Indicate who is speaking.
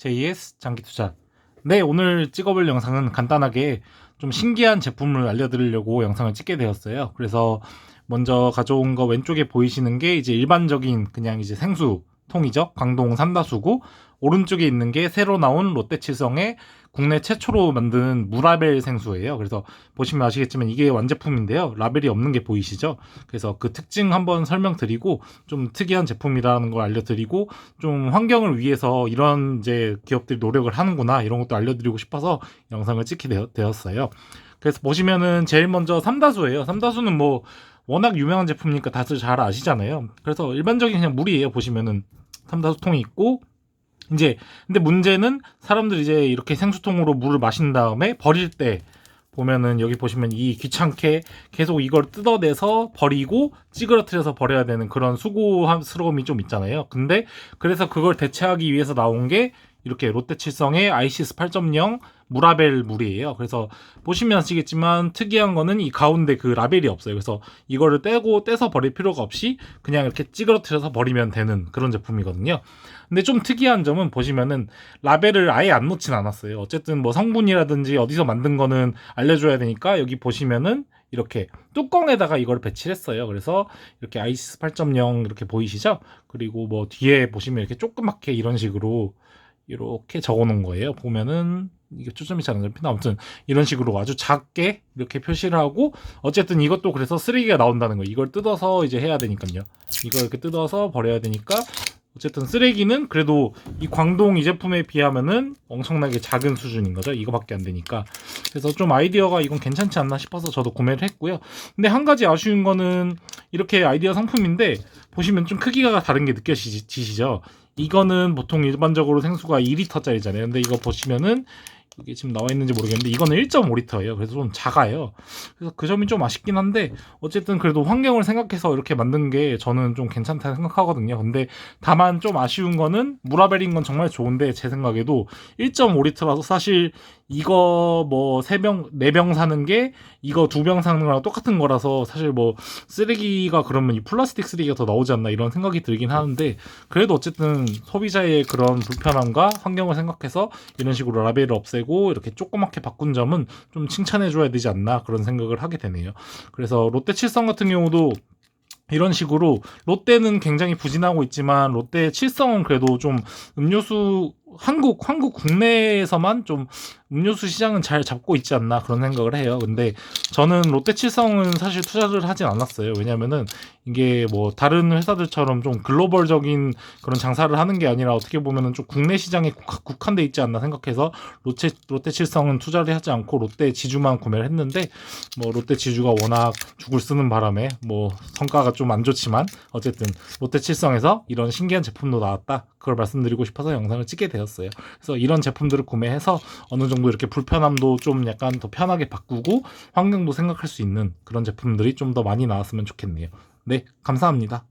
Speaker 1: JS 장기 투자. 네, 오늘 찍어볼 영상은 간단하게 좀 신기한 제품을 알려드리려고 영상을 찍게 되었어요. 그래서 먼저 가져온 거 왼쪽에 보이시는 게 이제 일반적인 그냥 이제 생수 통이죠. 광동 삼다수고 오른쪽에 있는 게 새로 나온 롯데칠성의 국내 최초로 만든 무라벨 생수예요. 그래서 보시면 아시겠지만 이게 완제품인데요. 라벨이 없는 게 보이시죠? 그래서 그 특징 한번 설명드리고 좀 특이한 제품이라는 걸 알려드리고 좀 환경을 위해서 이런 이제 기업들이 노력을 하는구나 이런 것도 알려드리고 싶어서 영상을 찍게 되었, 되었어요. 그래서 보시면은 제일 먼저 삼다수예요. 삼다수는 뭐 워낙 유명한 제품이니까 다들 잘 아시잖아요. 그래서 일반적인 그냥 물이에요. 보시면은 삼다수 통이 있고 이제 근데 문제는 사람들이 이제 이렇게 생수통으로 물을 마신 다음에 버릴 때 보면은 여기 보시면 이 귀찮게 계속 이걸 뜯어내서 버리고 찌그러뜨려서 버려야 되는 그런 수고스러움이 좀 있잖아요. 근데 그래서 그걸 대체하기 위해서 나온 게 이렇게 롯데칠성의 아이시스 8.0 무라벨 물이에요. 그래서 보시면 아시겠지만 특이한 거는 이 가운데 그 라벨이 없어요. 그래서 이거를 떼고 떼서 버릴 필요가 없이 그냥 이렇게 찌그러뜨려서 버리면 되는 그런 제품이거든요. 근데 좀 특이한 점은 보시면은 라벨을 아예 안 놓진 않았어요. 어쨌든 뭐 성분이라든지 어디서 만든 거는 알려줘야 되니까 여기 보시면은 이렇게 뚜껑에다가 이걸 배치를 했어요. 그래서 이렇게 아이시스 8.0 이렇게 보이시죠? 그리고 뭐 뒤에 보시면 이렇게 조그맣게 이런 식으로 이렇게 적어 놓은 거예요. 보면은 이게 초점이 잘 안 잡히나 아무튼 이런 식으로 아주 작게 이렇게 표시를 하고 어쨌든 이것도 그래서 쓰레기가 나온다는 거예요. 이걸 뜯어서 이제 해야 되니까요. 이걸 이렇게 뜯어서 버려야 되니까 어쨌든 쓰레기는 그래도 이 광동 이 제품에 비하면은 엄청나게 작은 수준인 거죠. 이거밖에 안 되니까. 그래서 좀 아이디어가 이건 괜찮지 않나 싶어서 저도 구매를 했고요. 근데 한 가지 아쉬운 거는 이렇게 아이디어 상품인데 보시면 좀 크기가 다른 게 느껴지시죠? 이거는 보통 일반적으로 생수가 2리터짜리잖아요. 근데 이거 보시면은 이게 지금 나와 있는지 모르겠는데 이거는 1.5리터예요. 그래서 좀 작아요. 그래서 그 점이 좀 아쉽긴 한데 어쨌든 그래도 환경을 생각해서 이렇게 만든 게 저는 좀 괜찮다 생각하거든요. 근데 다만 좀 아쉬운 거는 무라벨인 건 정말 좋은데 제 생각에도 1.5리터라서 사실 이거 뭐 세 병 네 병 사는 게 이거 두 병 사는 거랑 똑같은 거라서 사실 뭐 쓰레기가 그러면 이 플라스틱 쓰레기가 더 나오지 않나 이런 생각이 들긴 하는데 그래도 어쨌든 소비자의 그런 불편함과 환경을 생각해서 이런 식으로 라벨을 없애 고 이렇게 조그맣게 바꾼 점은 좀 칭찬해 줘야 되지 않나 그런 생각을 하게 되네요. 그래서 롯데 칠성 같은 경우도 이런 식으로 롯데는 굉장히 부진하고 있지만 롯데 칠성은 그래도 좀 음료수 한국 한국 국내에서만 좀 음료수 시장은 잘 잡고 있지 않나 그런 생각을 해요. 근데 저는 롯데 칠성은 사실 투자를 하진 않았어요. 왜냐면은 이게 뭐 다른 회사들처럼 좀 글로벌적인 그런 장사를 하는 게 아니라 어떻게 보면은 좀 국내 시장에 국- 국한 돼 있지 않나 생각해서 롯데 롯데 칠성은 투자를 하지 않고 롯데 지주만 구매를 했는데 뭐 롯데 지주가 워낙 죽을 쓰는 바람에 뭐 성과가 좀 안 좋지만 어쨌든 롯데 칠성에서 이런 신기한 제품도 나왔다. 그걸 말씀드리고 싶어서 영상을 찍게 되었어요. 그래서 이런 제품들을 구매해서 어느 정도 이렇게 불편함도 좀 약간 더 편하게 바꾸고 환경도 생각할 수 있는 그런 제품들이 좀 더 많이 나왔으면 좋겠네요. 네, 감사합니다.